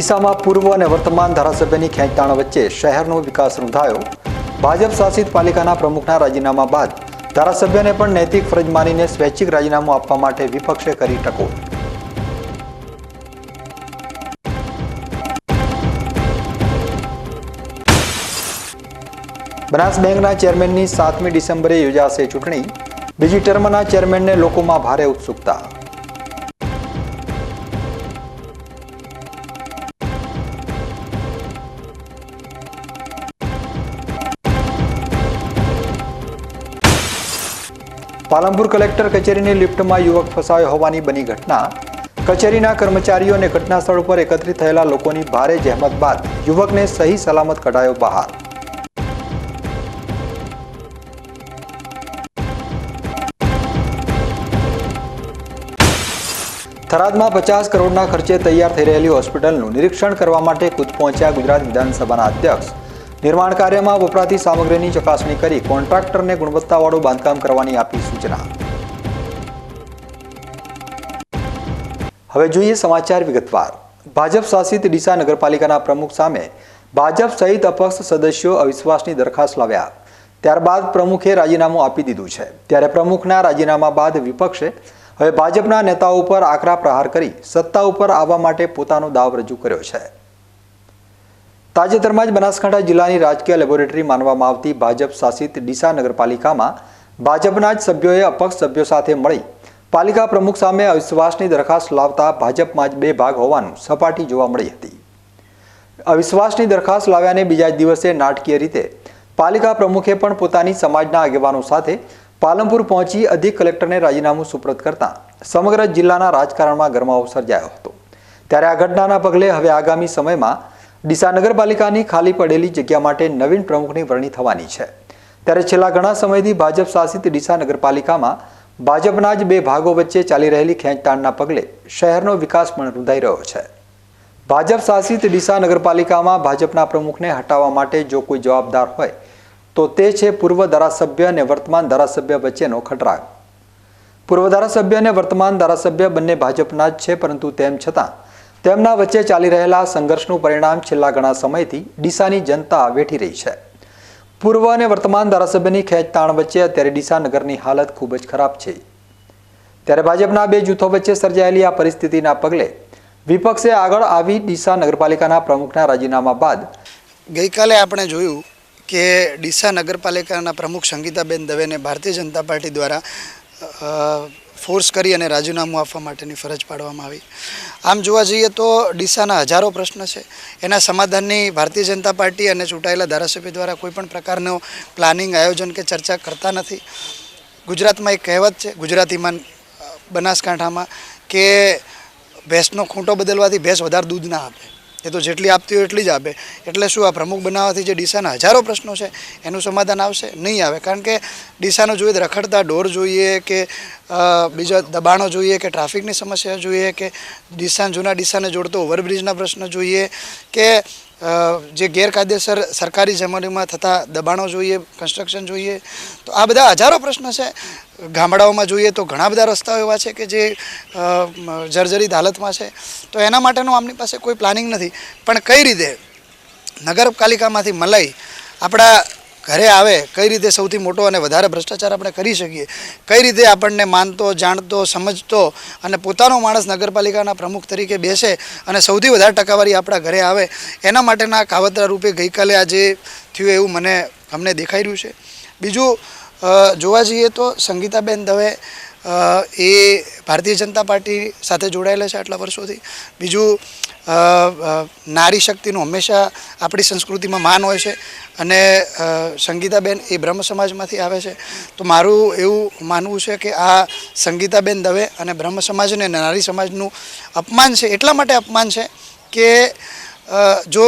ડીસામાં પૂર્વ અને વર્તમાન ધારાસભ્યની ખેંચતાણ વચ્ચે શહેરનો વિકાસ રૂંધાયો. ભાજપ શાસિત પાલિકાના પ્રમુખના રાજીનામા બાદ ધારાસભ્યને પણ નૈતિક ફરજ માનીને સ્વૈચ્છિક રાજીનામું આપવા માટે વિપક્ષે કરી ટકોર. બનાસ બેંકના ચેરમેનની સાતમી ડિસેમ્બરે યોજાશે ચૂંટણી. બીજી ટર્મના ચેરમેનને લોકોમાં ભારે ઉત્સુકતા. પાલનપુર કલેક્ટર કચેરીની લિફ્ટમાં યુવક ફસાયો હોવાની બની ઘટના. કચેરીના કર્મચારીઓ અને ઘટના સ્થળ ઉપર એકત્રિત થયેલા લોકોની ભારે જહેમત બાદ યુવકને સહી સલામત કઢાયો બહાર. થરાદમાં પચાસ કરોડના ખર્ચે તૈયાર થઈ રહેલી હોસ્પિટલનું નિરીક્ષણ કરવા માટે ખુદ પહોંચ્યા ગુજરાત વિધાનસભાના અધ્યક્ષ નિર્માણ કાર્યમાં વપરાતી સામગ્રીની ચકાસણી કરી કોન્ટ્રાક્ટરને ગુણવત્તાવાળું બાંધકામ કરવાની આપી સૂચના. હવે જોઈએ સમાચાર વિગતવાર. ભાજપ શાસિત ડીસા નગરપાલિકાના પ્રમુખ સામે ભાજપ સહિત અપક્ષ સદસ્યો અવિશ્વાસની દરખાસ્ત લાવ્યા. ત્યારબાદ પ્રમુખે રાજીનામું આપી દીધું છે. ત્યારે પ્રમુખના રાજીનામા બાદ વિપક્ષે હવે ભાજપના નેતાઓ ઉપર આકરા પ્રહાર કરી સત્તા ઉપર આવવા માટે પોતાનો દાવ રજૂ કર્યો છે. તાજેતરમાં જ બનાસકાંઠા જિલ્લાની રાજકીય લેબોરેટરી માનવામાં આવતી ભાજપ શાસિત ડીસા નગરપાલિકામાં ભાજપના જ સભ્યોએ અપક્ષ સભ્યો સાથે મળી પાલિકા પ્રમુખ સામે અવિશ્વાસની દરખાસ્ત લાવતા ભાજપમાં જ બે ભાગ હોવાનું સપાટી જોવા મળી હતી. અવિશ્વાસની દરખાસ્ત લાવ્યાને બીજા દિવસે નાટકીય રીતે પાલિકા પ્રમુખે પણ પોતાની સમાજના આગેવાનો સાથે પાલનપુર પહોંચી અધિક કલેક્ટરને રાજીનામું સુપ્રત કરતા સમગ્ર જિલ્લાના રાજકારણમાં ગરમાવો સર્જાયો હતો. ત્યારે આ ઘટનાના પગલે હવે આગામી સમયમાં ડીસા નગરપાલિકાની ખાલી પડેલી જગ્યા માટે નવીન પ્રમુખની વરણી થવાની છે. ત્યારે છેલ્લા ઘણા સમયથી ભાજપ શાસિત ડીસા નગરપાલિકામાં ભાજપના જ બે ભાગો વચ્ચે ચાલી રહેલી ખેંચતાણના પગલે શહેરનો વિકાસ પણ રૂંધાઈ રહ્યો છે. ભાજપ શાસિત ડીસા નગરપાલિકામાં ભાજપના પ્રમુખને હટાવવા માટે જો કોઈ જવાબદાર હોય, તો તે છે પૂર્વ ધારાસભ્ય અને વર્તમાન ધારાસભ્ય વચ્ચેનો ખટરાગ. પૂર્વ ધારાસભ્ય અને વર્તમાન ધારાસભ્ય બંને ભાજપના જ છે, પરંતુ તેમ છતાં તેમના વચ્ચે ચાલી રહેલા સંઘર્ષનું પરિણામ છેલ્લા ઘણા સમયથી ડીસાની જનતા વેઠી રહી છે. પૂર્વ અને વર્તમાન ધારાસભ્યની ખેંચતાણ વચ્ચે અત્યારે ડીસા નગરની હાલત ખૂબ જ ખરાબ છે. ત્યારે ભાજપના બે જૂથો વચ્ચે સર્જાયેલી આ પરિસ્થિતિના પગલે વિપક્ષે આગળ આવી ડીસા નગરપાલિકાના પ્રમુખના રાજીનામા બાદ ગઈકાલે આપણે જોયું કે ડીસા નગરપાલિકાના પ્રમુખ સંગીતાબેન દવેને ભારતીય જનતા પાર્ટી દ્વારા ફોર્સ કરી અને રાજીનામું આપવા માટેની ફરજ પાડવામાં આવી. આમ જોવા જઈએ તો ડીસાના હજારો પ્રશ્ન છે. એના સમાધાનની ભારતીય જનતા પાર્ટી અને ચૂંટાયેલા ધારાસભ્ય દ્વારા કોઈપણ પ્રકારનો પ્લાનિંગ, આયોજન કે ચર્ચા કરતા નથી. ગુજરાતમાં એક કહેવત છે ગુજરાતીમાં બનાસકાંઠામાં કે ભેંસનો ખૂંટો બદલવાથી ભેંસ વધારે દૂધ ના આપે. એ તો જેટલી આપતી હોય એટલી જ આપે. એટલે શું આ પ્રમુખ બનાવવાથી જે ડીસાના હજારો પ્રશ્નો છે, એનું સમાધાન આવશે? નહીં આવે. કારણ કે ડીસાનો જોઈએ રખડતા ઢોર જોઈએ કે બીજા દબાણો જોઈએ કે ટ્રાફિકની સમસ્યા જોઈએ કે ડીસા જૂના ડીસાને જોડતો ઓવરબ્રિજના પ્રશ્ન જોઈએ કે જે ગેરકાયદેસર સરકારી જમીનમાં થતા દબાણો જોઈએ કન્સ્ટ્રક્શન જોઈએ, તો આ બધા હજારો પ્રશ્ન છે. ગામડાઓમાં જોઈએ તો ઘણા બધા રસ્તાઓ એવા છે કે જે જર્જરિત હાલતમાં છે. તો એના માટેનું આમની પાસે કોઈ પ્લાનિંગ નથી. પણ કઈ રીતે નગરપાલિકામાંથી મલાઈ આપણા ઘરે આવે, કઈ રીતે સૌથી મોટો અને વધારે ભ્રષ્ટાચાર આપણે કરી શકીએ? કઈ રીતે આપણને માનતો, જાણતો, સમજતો અને પોતાનો માણસ નગરપાલિકાના પ્રમુખ તરીકે બેસે અને સૌથી વધારે ટકાવારી આપણા ઘરે આવે? એના માટેના કાવતરા રૂપે ગઈકાલે આજે થયું એવું મને, અમને દેખાઈ રહ્યું છે. બીજું જોવા જઈએ તો સંગીતાબેન દવે એ ભારતીય જનતા પાર્ટી સાથે જોડાયેલા છે આટલા વર્ષોથી. બીજું નારી શક્તિનું હંમેશા આપણી સંસ્કૃતિમાં માન હોય છે અને સંગીતાબેન એ બ્રહ્મ સમાજમાંથી આવે છે. તો મારું એવું માનવું છે કે આ સંગીતાબેન દવે અને બ્રહ્મ સમાજ અને નારી સમાજનું અપમાન છે, એટલા માટે અપમાન છે કે જો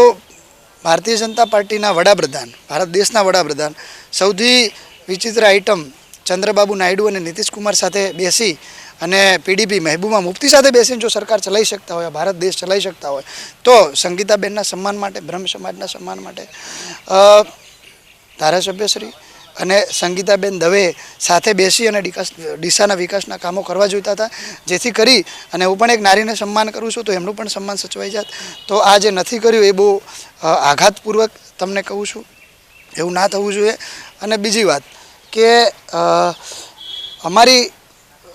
ભારતીય જનતા પાર્ટીના વડાપ્રધાન, ભારત દેશના વડાપ્રધાન સૌથી વિચિત્ર આઇટમ ચંદ્રબાબુ નાયડુ અને નીતિશ કુમાર સાથે બેસી અને પીડીપી મહેબૂબા મુફ્તી સાથે બેસીને જો સરકાર ચલાવી શકતા હોય, ભારત દેશ ચલાવી શકતા હોય, તો સંગીતાબેનના સન્માન માટે, બ્રહ્મ સમાજના સન્માન માટે ધારાસભ્યશ્રી અને સંગીતાબેન દવે સાથે બેસી અને વિકાસ ડીસાના વિકાસના કામો કરવા જોઈતા હતા. જેથી કરી અને હું પણ એક નારીને સન્માન કરું છું, તો એમનું પણ સન્માન સચવાઈ જાત. તો આ જે નથી કર્યું એ બહુ આઘાતપૂર્વક તમને કહું છું. એવું ના થવું જોઈએ. અને બીજી વાત કે અમારી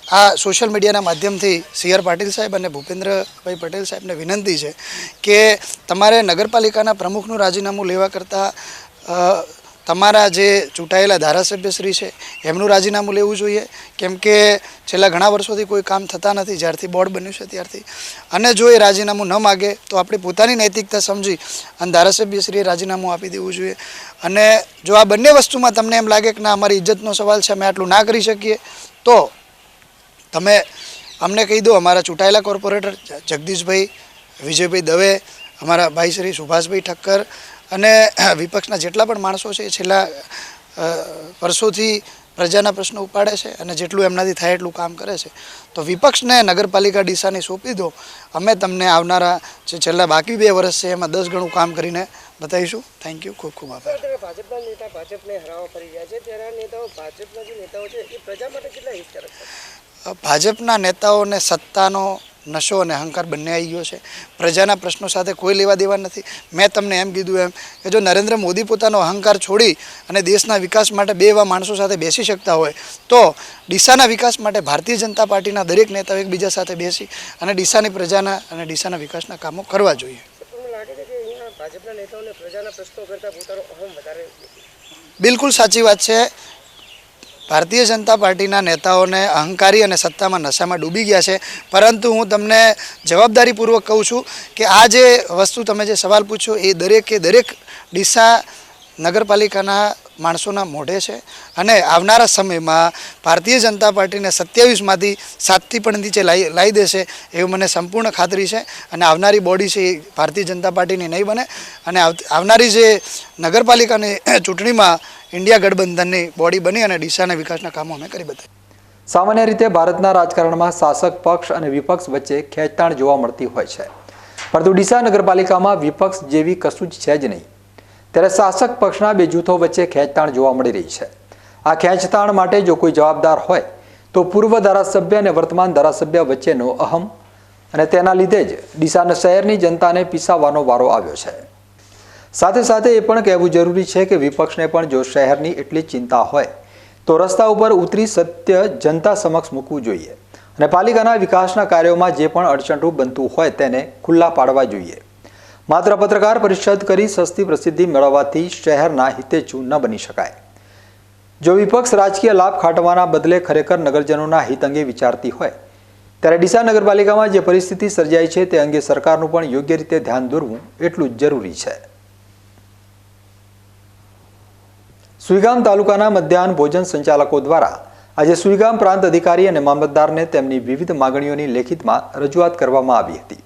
આ સોશિયલ મીડિયાના માધ્યમથી સી આર પાટીલ સાહેબ અને ભૂપેન્દ્રભાઈ પટેલ સાહેબને વિનંતી છે કે તમારે નગરપાલિકાના પ્રમુખનું રાજીનામું લેવા કરતાં તમારા જે ચૂંટાયેલા ધારાસભ્યશ્રી છે, એમનું રાજીનામું લેવું જોઈએ. કેમ કે છેલ્લા ઘણા વર્ષોથી કોઈ કામ થતા નથી, જ્યારથી બોર્ડ બન્યું છે ત્યારથી. અને જો એ રાજીનામું ન માગે, તો આપણી પોતાની નૈતિકતા સમજી અને ધારાસભ્યશ્રીએ રાજીનામું આપી દેવું જોઈએ. અને જો આ બંને વસ્તુમાં તમને એમ લાગે કે ના, અમારી ઇજ્જતનો સવાલ છે, અમે આટલું ના કરી શકીએ, તો તમે અમને કહી દો, અમારા ચૂંટાયેલા કોર્પોરેટર જગદીશભાઈ, વિજયભાઈ દવે, અમારા ભાઈ શ્રી સુભાષભાઈ ઠક્કર અને વિપક્ષના જેટલા પણ માણસો છે એ છેલ્લા વર્ષોથી પ્રજાના પ્રશ્નો ઉપાડે છે અને જેટલું એમનાથી થાય એટલું કામ કરે છે. તો વિપક્ષને નગરપાલિકા ડીસાની સોંપી દો. અમે તમને આવનારા જે છેલ્લા બાકી બે વર્ષ છે એમાં દસ ગણું કામ કરીને બતાવીશું. થેન્ક યુ ખૂબ ખૂબ આભાર. ભાજપના નેતા ભાજપને હરાવવા ફરી રહ્યા છે. ત્યારે નેતાઓ ભાજપના જે નેતાઓ છે એ પ્રજા માટે કેટલા હિતકારક ભાજપના નેતાઓને સત્તાનો નશો અને અહંકાર બંને આવી ગયો છે. પ્રજાના પ્રશ્નો સાથે કોઈ લેવા દેવા નથી. મેં તમને એમ કીધું એમ કે જો નરેન્દ્ર મોદી પોતાનો અહંકાર છોડી અને દેશના વિકાસ માટે બે એવા માણસો સાથે બેસી શકતા હોય તો ડીસાના વિકાસ માટે ભારતીય જનતા પાર્ટીના દરેક નેતાઓ એકબીજા સાથે બેસી અને ડીસાની પ્રજાના અને ડીસાના વિકાસના કામો કરવા જોઈએ. બિલકુલ સાચી વાત છે. ભારતીય જનતા પાર્ટીના નેતાઓને અહંકારી અને સત્તામાં નશામાં ડૂબી ગયા છે. પરંતુ હું તમને જવાબદારીપૂર્વક કહું છું કે આ જે વસ્તુ તમે જે સવાલ પૂછ્યો એ દરેકે દરેક ડીસા નગરપાલિકાના માણસોના મોઢે છે. અને આવનારા સમયમાં ભારતીય જનતા પાર્ટીને સત્યાવીસમાંથી સાતથી પણ નીચે લાવી લાવી દેશે એવું મને સંપૂર્ણ ખાતરી છે. અને આવનારી બોડી છે એ ભારતીય જનતા પાર્ટીની નહીં બને. અને આવનારી જે નગરપાલિકાની ચૂંટણીમાં ઇન્ડિયા ગઠબંધનની બોડી બની અને ડીસાના વિકાસના કામો અમે કરી બતાવી સામાન્ય રીતે ભારતના રાજકારણમાં શાસક પક્ષ અને વિપક્ષ વચ્ચે ખેંચતાણ જોવા મળતી હોય છે. પરંતુ ડીસા નગરપાલિકામાં વિપક્ષ જેવી કશું જ છે જ નહીં. ત્યારે શાસક પક્ષના બે જૂથો વચ્ચે ખેંચતાણ જોવા મળી રહી છે. આ ખેંચતાણ માટે જો કોઈ જવાબદાર હોય, તો પૂર્વ ધારાસભ્ય અને વર્તમાન ધારાસભ્ય વચ્ચેનો અહમ અને તેના લીધે જ ડીસાના શહેરની જનતાને પીસાવવાનો વારો આવ્યો છે. સાથે સાથે એ પણ કહેવું જરૂરી છે કે વિપક્ષને પણ જો શહેરની એટલી ચિંતા હોય, તો રસ્તા ઉપર ઉતરી સત્ય જનતા સમક્ષ મૂકવું જોઈએ અને પાલિકાના વિકાસના કાર્યોમાં જે પણ અડચણરૂપ બનતું હોય તેને ખુલ્લા પાડવા જોઈએ. માત્ર પત્રકાર પરિષદ કરી સસ્તી પ્રસિદ્ધિ મેળવવાથી શહેરના હિતેચ્છુ ન બની શકાય. જો વિપક્ષ રાજકીય લાભ ખાટવાના બદલે ખરેખર નગરજનોના હિત અંગે વિચારતી હોય, ત્યારે ડીસા નગરપાલિકામાં જે પરિસ્થિતિ સર્જાઈ છે તે અંગે સરકારનું પણ યોગ્ય રીતે ધ્યાન દોરવું એટલું જ જરૂરી છે. સુઈગામ તાલુકાના મધ્યાહન ભોજન સંચાલકો દ્વારા આજે સુઈગામ પ્રાંત અધિકારી અને મામલતદારને તેમની વિવિધ માગણીઓની લેખિતમાં રજૂઆત કરવામાં આવી હતી.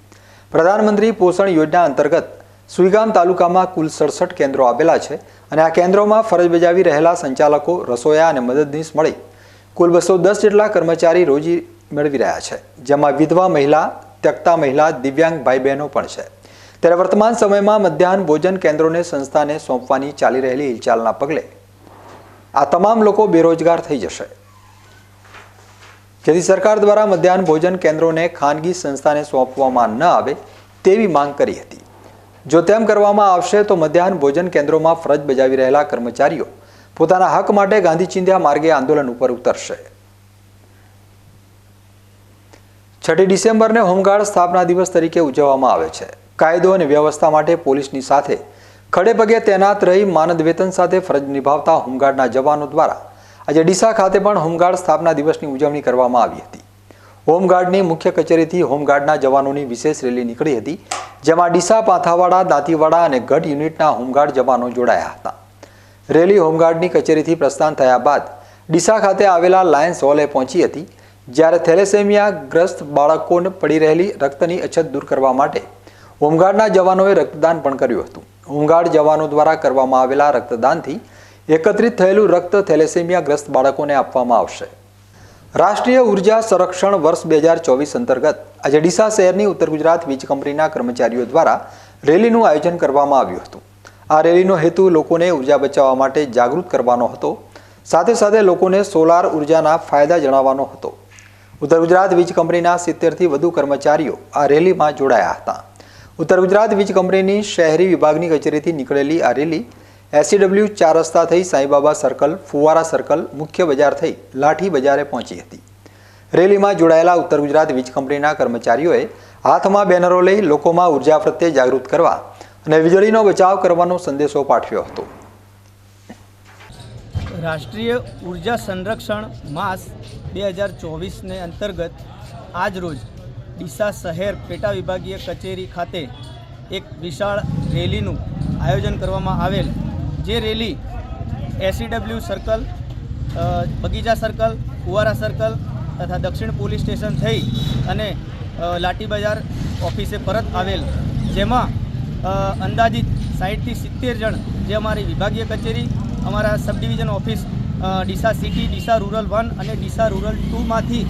પ્રધાનમંત્રી પોષણ યોજના અંતર્ગત સુઈગામ તાલુકામાં કુલ સડસઠ કેન્દ્રો આવેલા છે અને આ કેન્દ્રોમાં ફરજ બજાવી રહેલા સંચાલકો, રસોયા અને મદદનીશ મળી કુલ બસો દસ જેટલા કર્મચારી રોજી મેળવી રહ્યા છે, જેમાં વિધવા મહિલા, ત્યક્તા મહિલા, દિવ્યાંગ ભાઈ બહેનો પણ છે. ત્યારે વર્તમાન સમયમાં મધ્યાહન ભોજન કેન્દ્રોને સંસ્થાને સોંપવાની ચાલી રહેલી હિલચાલના પગલે આ તમામ લોકો બેરોજગાર થઈ જશે. જેથી સરકાર દ્વારા મધ્યાહન ભોજન કેન્દ્રોને ખાનગી સંસ્થાને સોંપવામાં ન આવે તેવી માંગ કરી હતી. જો તેમ કરવામાં આવશે તો મધ્યાહન ભોજન કેન્દ્રોમાં ફરજ બજાવી રહેલા કર્મચારીઓ પોતાના હક માટે ગાંધી ચિંધ્યા માર્ગે આંદોલન ઉપર ઉતરશે. છઠ્ઠી ડિસેમ્બરને હોમગાર્ડ સ્થાપના દિવસ તરીકે ઉજવવામાં આવે છે. કાયદો અને વ્યવસ્થા માટે પોલીસની સાથે ખડે પગે તૈનાત રહી માનદ વેતન સાથે ફરજ નિભાવતા હોમગાર્ડના જવાનો દ્વારા આજે ડીસા ખાતે પણ હોમગાર્ડ સ્થાપના દિવસની ઉજવણી કરવામાં આવી હતી. હોમગાર્ડની મુખ્ય કચેરીથી હોમગાર્ડના જવાનોની વિશેષ રેલી નીકળી હતી, જેમાં ડીસા, પાથાવાડા, દાંતીવાડા અને ગઢ યુનિટના હોમગાર્ડ જવાનો જોડાયા હતા. રેલી હોમગાર્ડની કચેરીથી પ્રસ્થાન થયા બાદ ડીસા ખાતે આવેલા લાયન્સ હોલે પહોંચી હતી, જ્યારે થેલેસેમિયા ગ્રસ્ત બાળકોને પડી રહેલી રક્તની અછત દૂર કરવા માટે હોમગાર્ડના જવાનોએ રક્તદાન પણ કર્યું હતું. હોમગાર્ડ જવાનો દ્વારા કરવામાં આવેલા રક્તદાનથી એકત્રિત થયેલું રક્ત થેલેસેમિયાગ્રસ્ત બાળકોને આપવામાં આવશે. રાષ્ટ્રીય ઊર્જા સંરક્ષણ વર્ષ બે હજાર ચોવીસ અંતર્ગત આજે ડીસા શહેરની ઉત્તર ગુજરાત વીજ કંપનીના કર્મચારીઓ દ્વારા રેલીનું આયોજન કરવામાં આવ્યું હતું. આ રેલીનો હેતુ લોકોને ઊર્જા બચાવવા માટે જાગૃત કરવાનો હતો. સાથે સાથે લોકોને સોલાર ઉર્જાના ફાયદા જણાવવાનો હતો. ઉત્તર ગુજરાત વીજ કંપનીના સિત્તેરથી વધુ કર્મચારીઓ આ રેલીમાં જોડાયા હતા. ઉત્તર ગુજરાત વીજ કંપનીની શહેરી વિભાગની કચેરીથી નીકળેલી આ રેલી એસસીડબ્લ્યુ ચાર રસ્તા થઈ સાંઈબાબા સર્કલ ફુવારા સર્કલ મુખ્ય બજાર થઈ લાઠી બજારે પહોંચી હતી. રેલીમાં જોડાયેલા ઉત્તર ગુજરાત વીજ કંપનીના કર્મચારીઓએ હાથમાં બેનરો લઈ લોકોમાં ઊર્જા પ્રત્યે જાગૃત કરવા અને વીજળીનો બચાવ કરવાનો સંદેશો પાઠવ્યો હતો. રાષ્ટ્રીય ઊર્જા સંરક્ષણ માસ બે હજાર ચોવીસને અંતર્ગત આજ રોજ ડીસા શહેર પેટા વિભાગીય કચેરી ખાતે એક વિશાળ રેલીનું આયોજન કરવામાં આવેલ જે રેલી એસીડબલ્યુ સર્કલ બગીચા સર્કલ કુવારા સર્કલ તથા દક્ષિણ પોલીસ સ્ટેશન થઈ અને લાઠી બજાર ઓફિસે પરત આવેલ. જેમાં અંદાજિત સાહીઠથી સિત્તેર જણ જે અમારી વિભાગીય કચેરી, અમારા sub division office Deesa city Deesa rural one અને ડીસા રૂરલ ટુમાંથી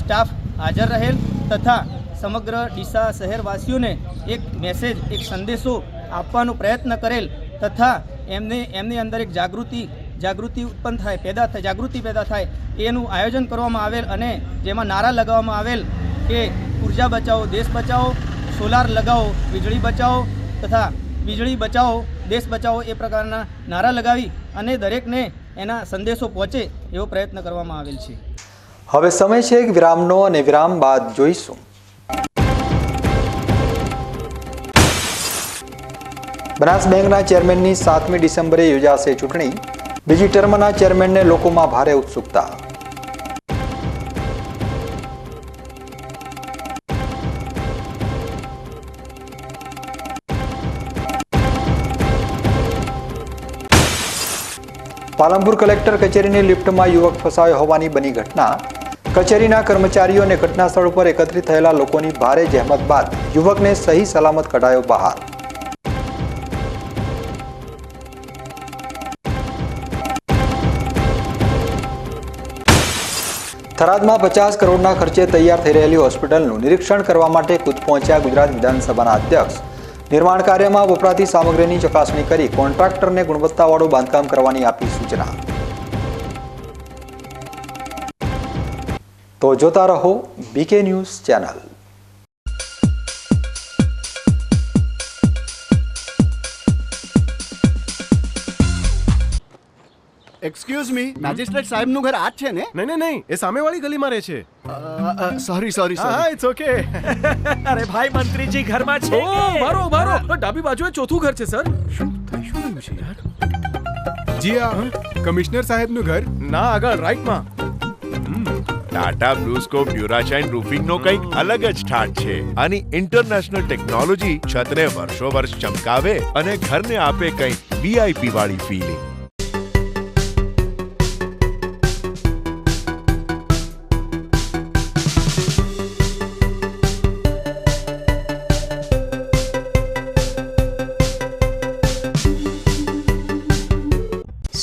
સ્ટાફ હાજર રહેલ તથા સમગ્ર ડીસા શહેરવાસીઓને એક મેસેજ એક સંદેશો આપવાનો પ્રયત્ન કરેલ તથા એમને, એમની અંદર એક જાગૃતિ જાગૃતિ ઉત્પન્ન થાય, પેદા થાય, જાગૃતિ પેદા થાય, એનું આયોજન કરવામાં આવેલ અને જેમાં નારા લગાવવામાં આવેલ કે ઊર્જા બચાવો, દેશ બચાવો, સોલાર લગાવો, વીજળી બચાવો તથા વીજળી બચાવો, દેશ બચાવો એ પ્રકારના નારા લગાવી અને દરેકને એના સંદેશો પહોંચે એવો પ્રયત્ન કરવામાં આવેલ છે. હવે સમય છે એક વિરામનો અને વિરામ બાદ જોઈશું. બનાસ બેંકના ચેરમેનની સાતમી ડિસેમ્બરે યોજાશે ચૂંટણી. બીજી ટર્મના ચેરમેનને લોકોમાં ભારે ઉત્સુકતા. પાલનપુર કલેક્ટર કચેરીની લિફ્ટમાં યુવક ફસાયો હોવાની બની ઘટના. કચેરીના કર્મચારીઓ અને ઘટના સ્થળ ઉપર એકત્રિત થયેલા લોકોની ભારે જહેમત બાદ યુવકને સહી સલામત કઢાયો બહાર. થરાદમાં પચાસ કરોડના ખર્ચે તૈયાર થઈ રહેલી હોસ્પિટલનું નિરીક્ષણ કરવા માટે ખુદ પહોંચ્યા ગુજરાત વિધાનસભાના અધ્યક્ષ. નિર્માણ કાર્યમાં વપરાતી સામગ્રીની ચકાસણી કરી કોન્ટ્રાક્ટરને ગુણવત્તાવાળું બાંધકામ કરવાની આપી સૂચના. તો જોતા રહો BK news channel. Excuse me magistrate સાહેબનું ઘર આ જ છે ને? નહીં નહીં નહીં એ સામેવાળી ગલીમાં રહે છે. સોરી સોરી હા ઇટ્સ ઓકે અરે ભાઈ મંત્રીજી ઘરમાં છે. ઓ? મારો મારો. ડાબી બાજુએ ચોથું ઘર છે સર. શું થઈ શું રહ્યું છે યાર? જી આ કમિશનર સાહેબનું ઘર. ના આગળ રાઈટમાં ટાટા બ્લુસ્કોપ ડ્યુરાશાઇન રૂફિંગ નો કંઈક અલગ જ ઠાટ છે. આની ઇન્ટરનેશનલ ટેકનોલોજી છતને વર્ષો વર્ષ ચમકાવે અને ઘરને આપે કંઈક વીઆઈપી વાળી ફીલિંગ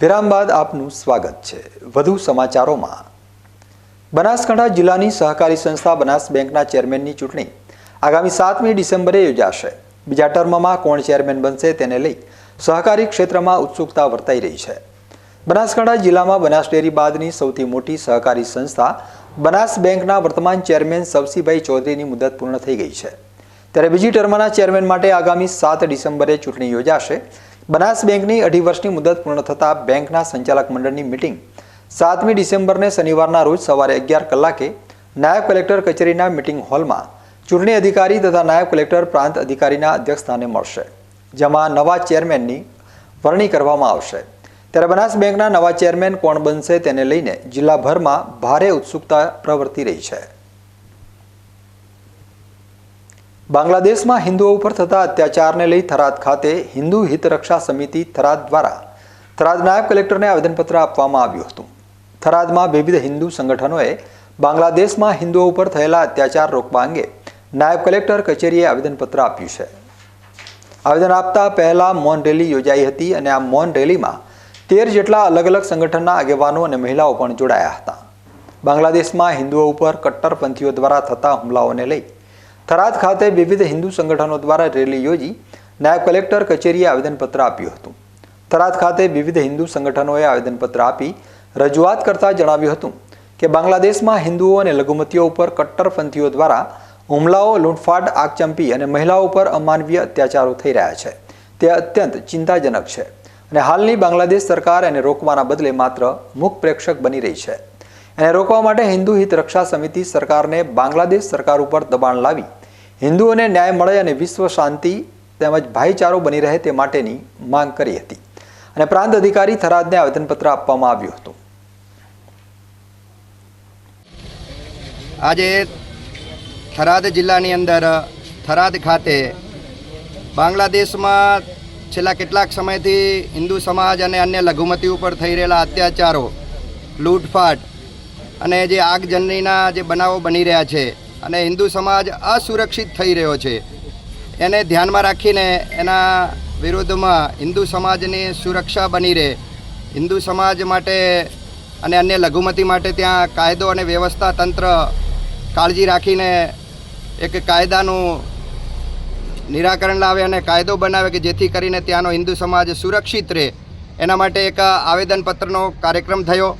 વિરામ બાદ આપનું સ્વાગત છે. વધુ સમાચારોમાં. બનાસકાંઠા જિલ્લાની સહકારી સંસ્થા બનાસ બેંકના ચેરમેનની ચૂંટણી આગામી સાતમી ડિસેમ્બરે યોજાશે. બીજા ટર્મમાં કોણ ચેરમેન બનશે તેને લઈ સહકારી ક્ષેત્રમાં ઉત્સુકતા વર્તાઈ રહી છે. બનાસકાંઠા જિલ્લામાં બનાસ ડેરી બાદની સૌથી મોટી સહકારી સંસ્થા બનાસ બેંકના વર્તમાન ચેરમેન સવસીભાઈ ચૌધરીની મુદત પૂર્ણ થઈ ગઈ છે. ત્યારે બીજી ટર્મના ચેરમેન માટે આગામી સાત ડિસેમ્બરે ચૂંટણી યોજાશે. બનાસ બેંકની અઢી વર્ષની મુદત પૂર્ણ થતાં બેંકના સંચાલક મંડળની મિટિંગ સાતમી ડિસેમ્બરને શનિવારના રોજ સવારે અગિયાર કલાકે નાયબ કલેક્ટર કચેરીના મિટિંગ હોલમાં ચૂંટણી અધિકારી તથા નાયબ કલેક્ટર પ્રાંત અધિકારીના અધ્યક્ષસ્થાને મળશે, જેમાં નવા ચેરમેનની વરણી કરવામાં આવશે. ત્યારે બનાસ બેંકના નવા ચેરમેન કોણ બનશે તેને લઈને જિલ્લાભરમાં ભારે ઉત્સુકતા પ્રવર્તી રહી છે. બાંગ્લાદેશમાં હિન્દુઓ ઉપર થતા અત્યાચારને લઈ થરાદ ખાતે હિન્દુ હિત રક્ષા સમિતિ થરાદ દ્વારા થરાદ નાયબ કલેક્ટરને આવેદનપત્ર આપવામાં આવ્યું હતું. થરાદમાં વિવિધ હિન્દુ સંગઠનોએ બાંગ્લાદેશમાં હિન્દુઓ ઉપર થયેલા અત્યાચાર રોકવા અંગે નાયબ કલેક્ટર કચેરીએ આવેદનપત્ર આપ્યું છે. આવેદન આપતા પહેલા મૌન રેલી યોજાઈ હતી અને આ મૌન રેલીમાં તેર જેટલા અલગ અલગ સંગઠનના આગેવાનો અને મહિલાઓ પણ જોડાયા હતા. બાંગ્લાદેશમાં હિન્દુઓ ઉપર કટ્ટરપંથીઓ દ્વારા થતા હુમલાઓને લઈ થરાદ ખાતે વિવિધ હિન્દુ સંગઠનો દ્વારા રેલી યોજી નાયબ કલેક્ટર કચેરીએ આવેદનપત્ર આપ્યું હતું. થરાદ ખાતે વિવિધ હિન્દુ સંગઠનોએ આવેદનપત્ર આપી રજૂઆત કરતા જણાવ્યું હતું કે બાંગ્લાદેશમાં હિન્દુઓ અને લઘુમતીઓ ઉપર કટ્ટરપંથીઓ દ્વારા હુમલાઓ, લૂંટફાટ આગચંપી અને મહિલાઓ ઉપર અમાનવીય અત્યાચારો થઈ રહ્યા છે. તે અત્યંત ચિંતાજનક છે અને હાલની બાંગ્લાદેશ સરકાર એને રોકવાના બદલે માત્ર મુખ પ્રેક્ષક બની રહી છે. એને રોકવા માટે હિન્દુ હિત રક્ષા સમિતિ સરકારને બાંગ્લાદેશ સરકાર ઉપર દબાણ લાવી હિન્દુઓને ન્યાય મળે અને વિશ્વ શાંતિ તેમજ ભાઈચારો બની રહે તે માટેની માંગ કરી હતી. અને પ્રાંત અધિકારી થરાદને આવેદનપત્ર આપવામાં આવ્યું હતું. આજે થરાદ જિલ્લાની અંદર, થરાદ ખાતે બાંગ્લાદેશમાં છેલ્લા કેટલાક સમયથી હિન્દુ સમાજ અને અન્ય લઘુમતી ઉપર થઈ રહેલા અત્યાચારો, લૂંટફાટ અને જે આગજનનીના જે બનાવો બની રહ્યા છે અને હિન્દુ સમાજ અસુરક્ષિત થઈ રહ્યો છે. એને ધ્યાનમાં રાખીને એના વિરુદ્ધમાં હિન્દુ સમાજની સુરક્ષા બની રહે. હિન્દુ સમાજ માટે અને અન્ય લઘુમતી માટે ત્યાં કાયદો અને વ્યવસ્થા તંત્ર કાળજી રાખીને એક કાયદાનું નિરાકરણ લાવે અને કાયદો બનાવે કે જેથી કરીને ત્યાંનો હિન્દુ સમાજ સુરક્ષિત રહે. એના માટે એક આવેદનપત્રનો કાર્યક્રમ થયો.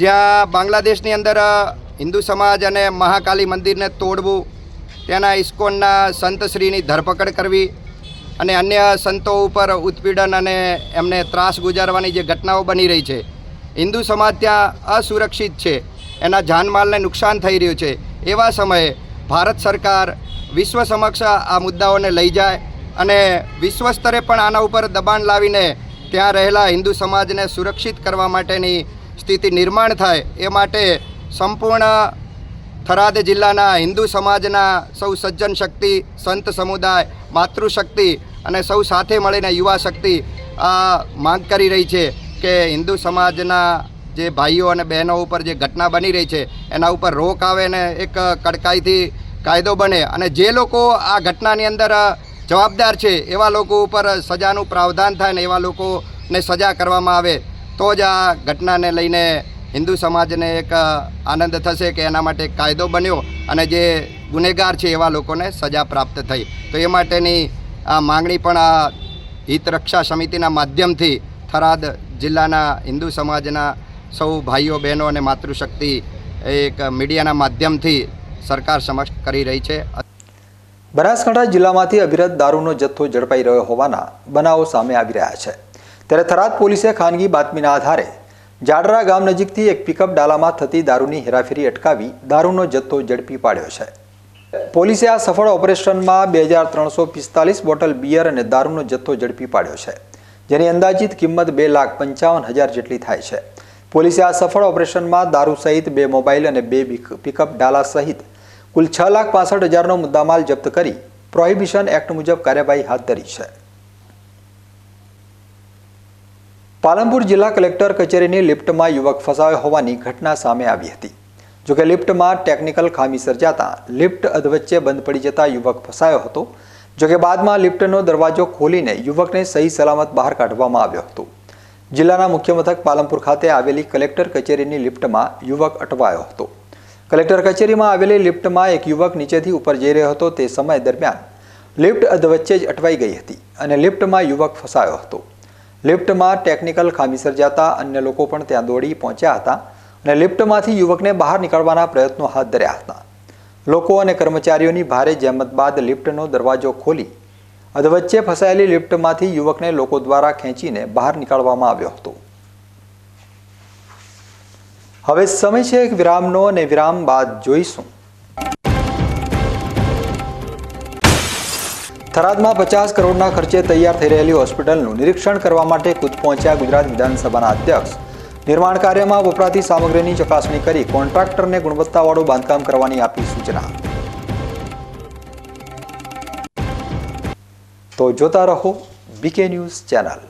જ્યાં બાંગ્લાદેશની અંદર હિન્દુ સમાજ અને મહાકાલી મંદિરને તોડવું, તેના ઇસ્કોનના સંતશ્રીની ધરપકડ કરવી અને અન્ય સંતો ઉપર ઉત્પીડન અને એમને ત્રાસ ગુજારવાની જે ઘટનાઓ બની રહી છે. હિન્દુ સમાજ ત્યાં અસુરક્ષિત છે. એના જાનમાલને નુકસાન થઈ રહ્યું છે. એવા સમયે ભારત સરકાર વિશ્વ સમક્ષ આ મુદ્દાઓને લઈ જાય અને વિશ્વ સ્તરે પણ આના ઉપર દબાણ લાવીને ત્યાં રહેલા હિન્દુ સમાજને સુરક્ષિત કરવા માટેની સ્થિતિ નિર્માણ થાય એ માટે સંપૂર્ણ થરાદ જિલ્લાના હિન્દુ સમાજના સૌ સજ્જન શક્તિ, સંત સમુદાય, માતૃશક્તિ અને સૌ સાથે મળીને યુવા શક્તિ આ માંગ કરી રહી છે કે હિન્દુ સમાજના જે ભાઈઓ અને બહેનો ઉપર જે ઘટના બની રહી છે, એના ઉપર રોક આવે ને એક કડકાઈથી કાયદો બને અને જે લોકો આ ઘટનાની અંદર જવાબદાર છે, એવા લોકો ઉપર સજાનું પ્રાવધાન થાય ને એવા લોકોને સજા કરવામાં આવે, તો જ આ ઘટનાને લઈને હિન્દુ સમાજને એક આનંદ થશે કે એના માટે કાયદો બન્યો અને જે ગુનેગાર છે એવા લોકોને સજા પ્રાપ્ત થઈ. તો એ માટેની આ માંગણી પણ આ હિત રક્ષા સમિતિના માધ્યમથી થરાદ જિલ્લાના હિન્દુ સમાજના સૌ ભાઈઓ, બહેનો અને માતૃશક્તિ એક મીડિયાના માધ્યમથી સરકાર સમક્ષ કરી રહી છે. બનાસકાંઠા જિલ્લામાંથી અવિરત દારૂનો જથ્થો ઝડપાઈ રહ્યો હોવાના બનાવો સામે આવી રહ્યા છે. ત્યારે થરાદ પોલીસે ખાનગી બાતમીના આધારે જાડરા ગામ નજીકથી એક પિકઅપ ડાલામાં થતી દારૂની હેરાફેરી અટકાવી દારૂનો જથ્થો ઝડપી પાડ્યો છે. પોલીસે આ સફળ ઓપરેશનમાં બે હજાર ત્રણસો પિસ્તાલીસ બોટલ બિયર અને દારૂનો જથ્થો ઝડપી પાડ્યો છે, જેની અંદાજિત કિંમત બે લાખ પંચાવન હજાર જેટલી થાય છે. પોલીસે આ સફળ ઓપરેશનમાં દારૂ સહિત બે મોબાઈલ અને બે પિકઅપ ડાલા સહિત કુલ છ લાખ પાસઠ હજારનો મુદ્દામાલ જપ્ત કરી પ્રોહિબિશન એક્ટ મુજબ કાર્યવાહી હાથ ધરી છે. પાલનપુર જિલ્લા કલેક્ટર કચેરીની લિફ્ટમાં યુવક ફસાયો હોવાની ઘટના સામે આવી હતી. જોકે લિફ્ટમાં ટેકનિકલ ખામી સર્જાતા લિફ્ટ અધવચ્ચે બંધ પડી જતા યુવક ફસાયો હતો. જોકે બાદમાં લિફ્ટનો દરવાજો ખોલીને યુવકને સહી સલામત બહાર કાઢવામાં આવ્યો હતો. જિલ્લાના મુખ્ય મથક પાલનપુર ખાતે આવેલી કલેક્ટર કચેરીની લિફ્ટમાં યુવક અટવાયો હતો. કલેક્ટર કચેરીમાં આવેલી લિફ્ટમાં એક યુવક નીચેથી ઉપર જઈ રહ્યો હતો તે સમય દરમિયાન લિફ્ટ અધવચ્ચે જ અટવાઈ ગઈ હતી અને લિફ્ટમાં યુવક ફસાયો હતો. લિફ્ટમાં ટેકનિકલ ખામી સર્જાતા અન્ય લોકો પણ ત્યાં દોડી પહોંચ્યા હતા અને લિફ્ટમાંથી યુવકને બહાર નીકળવાના પ્રયત્નો હાથ ધર્યા હતા. લોકો અને કર્મચારીઓની ભારે જહેમત બાદ લિફ્ટનો દરવાજો ખોલી અધવચ્ચે ફસાયેલી લિફ્ટમાંથી યુવકને લોકો દ્વારા ખેંચીને બહાર નીકાળવામાં આવ્યો હતો. હવે સમય છે એક વિરામનો અને વિરામ બાદ જોઈશું. થરાદમાં પચાસ કરોડના ખર્ચે તૈયાર થઈ રહેલી હોસ્પિટલનું નિરીક્ષણ કરવા માટે ખુદ પહોંચ્યા ગુજરાત વિધાનસભાના અધ્યક્ષ. નિર્માણ કાર્યમાં વપરાતી સામગ્રીની ચકાસણી કરી કોન્ટ્રાક્ટરને ગુણવત્તાવાળું બાંધકામ કરવાની આપી સૂચના. તો જોતા રહો બીકે ન્યૂઝ ચેનલ.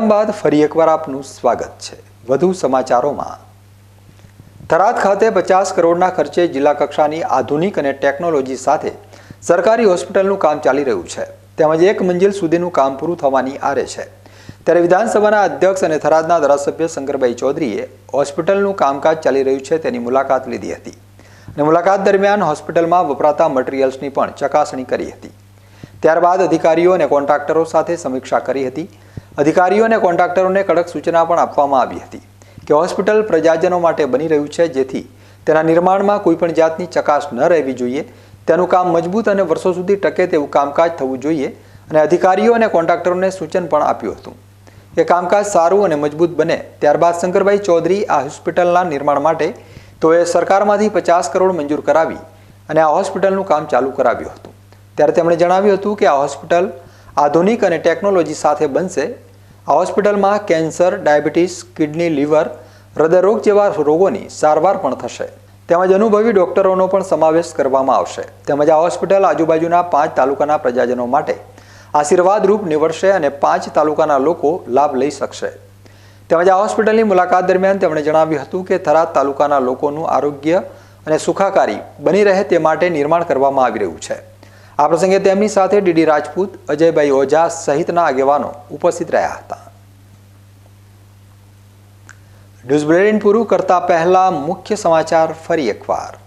વિરામ બાદ ફરી એકવાર આપનું સ્વાગત છે. વધુ સમાચારોમાં. થરાદ ખાતે પચાસ કરોડના ખર્ચે જિલ્લા કક્ષાની આધુનિક અને ટેકનોલોજી સાથે સરકારી હોસ્પિટલનું કામ ચાલી રહ્યું છે. તેમજ એક મંજિલ સુધીનું કામ પૂરું થવાની આરે છે. ત્યારે વિધાનસભાના અધ્યક્ષ અને થરાદના ધારાસભ્ય શંકરભાઈ ચૌધરીએ હોસ્પિટલનું કામકાજ ચાલી રહ્યું છે તેની મુલાકાત લીધી હતી. અને મુલાકાત દરમિયાન હોસ્પિટલમાં વપરાતા મટીરિયલ્સની પણ ચકાસણી કરી હતી. ત્યારબાદ અધિકારીઓ અને કોન્ટ્રાક્ટરો સાથે સમીક્ષા કરી હતી. અધિકારીઓ અને કોન્ટ્રાક્ટરોને કડક સૂચના પણ આપવામાં આવી હતી કે હોસ્પિટલ પ્રજાજનો માટે બની રહ્યું છે, જેથી તેના નિર્માણમાં કોઈપણ જાતની ચકાસ ન રહેવી જોઈએ. તેનું કામ મજબૂત અને વર્ષો સુધી ટકે તેવું કામકાજ થવું જોઈએ અને અધિકારીઓ અને કોન્ટ્રાક્ટરોને સૂચન પણ આપ્યું હતું. એ કામકાજ સારું અને મજબૂત બને ત્યારબાદ શંકરભાઈ ચૌધરી આ હોસ્પિટલના નિર્માણ માટે તેઓએ સરકારમાંથી પચાસ કરોડ મંજૂર કરાવી અને આ હોસ્પિટલનું કામ ચાલુ કરાવ્યું હતું. ત્યારે તેમણે જણાવ્યું હતું કે આ હોસ્પિટલ આધુનિક અને ટેકનોલોજી સાથે બનશે આ હોસ્પિટલમાં કેન્સર, ડાયાબિટીસ, કિડની, લીવર, હૃદયરોગ જેવા રોગોની સારવાર પણ થશે. તેમજ અનુભવી ડોક્ટરોનો પણ સમાવેશ કરવામાં આવશે. તેમજ આ હોસ્પિટલ આજુબાજુના પાંચ તાલુકાના પ્રજાજનો માટે આશીર્વાદરૂપ નીવડશે અને પાંચ તાલુકાના લોકો લાભ લઈ શકશે. તેમજ આ હોસ્પિટલની મુલાકાત દરમિયાન તેમણે જણાવ્યું હતું કે થરાદ તાલુકાના લોકોનું આરોગ્ય અને સુખાકારી બની રહે તે માટે નિર્માણ કરવામાં આવી રહ્યું છે. આ પ્રસંગે તેમની સાથે ડીડી રાજપૂત, અજયભાઈ ઓઝા સહિતના આગેવાનો ઉપસ્થિત રહ્યા હતા. ન્યૂઝ બુલેટિન પૂરું કરતા પહેલા મુખ્ય સમાચાર ફરી એકવાર.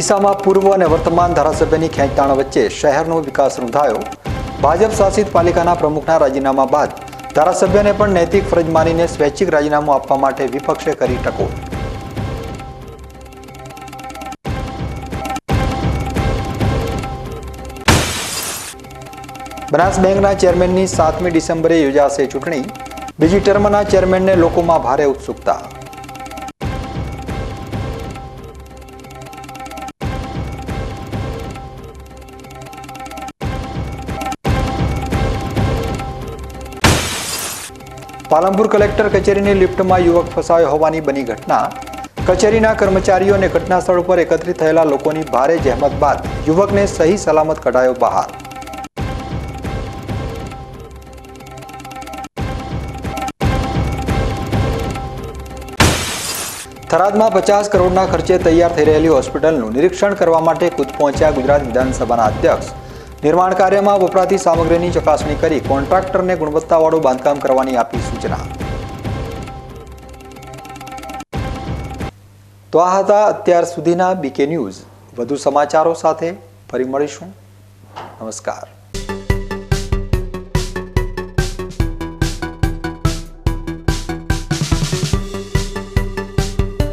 ડીસામાં પૂર્વ અને વર્તમાન ધારાસભ્યની ખેંચતાણ વચ્ચે શહેરનો વિકાસ રૂંધાયો ભાજપ શાસિત પાલિકાના પ્રમુખના રાજીનામા બાદ ધારાસભ્યને પણ નૈતિક ફરજ માનીને સ્વૈચ્છિક રાજીનામું આપવા માટે વિપક્ષે કરી ટકોર. બનાસ બેંકના ચેરમેનની સાતમી ડિસેમ્બરે યોજાશે ચૂંટણી. બીજી ટર્મના ચેરમેનને લોકોમાં ભારે ઉત્સુકતા. પાલનપુર કલેક્ટર કચેરીની લિફ્ટમાં યુવક ફસાયો હોવાની બની ઘટના. કચેરીના કર્મચારીઓ અને ઘટના સ્થળ ઉપર એકત્રિત થયેલા લોકોની ભારે જહેમત બાદ યુવકને સહી સલામત કઢાયો બહાર. થરાદમાં પચાસ કરોડના ખર્ચે તૈયાર થઈ રહેલી હોસ્પિટલનું નિરીક્ષણ કરવા માટે ખુદ પહોંચ્યા ગુજરાત વિધાનસભાના અધ્યક્ષ નિર્માણ કાર્યમાં વપરાતી સામગ્રીની ચકાસણી કરી કોન્ટ્રાક્ટરને ગુણવત્તાવાળું બાંધકામ કરવાની આપી સૂચના. તો આ હતા અત્યાર સુધીના બીકે ન્યૂઝ. વધુ સમાચારો સાથે ફરી મળીશું. નમસ્કાર.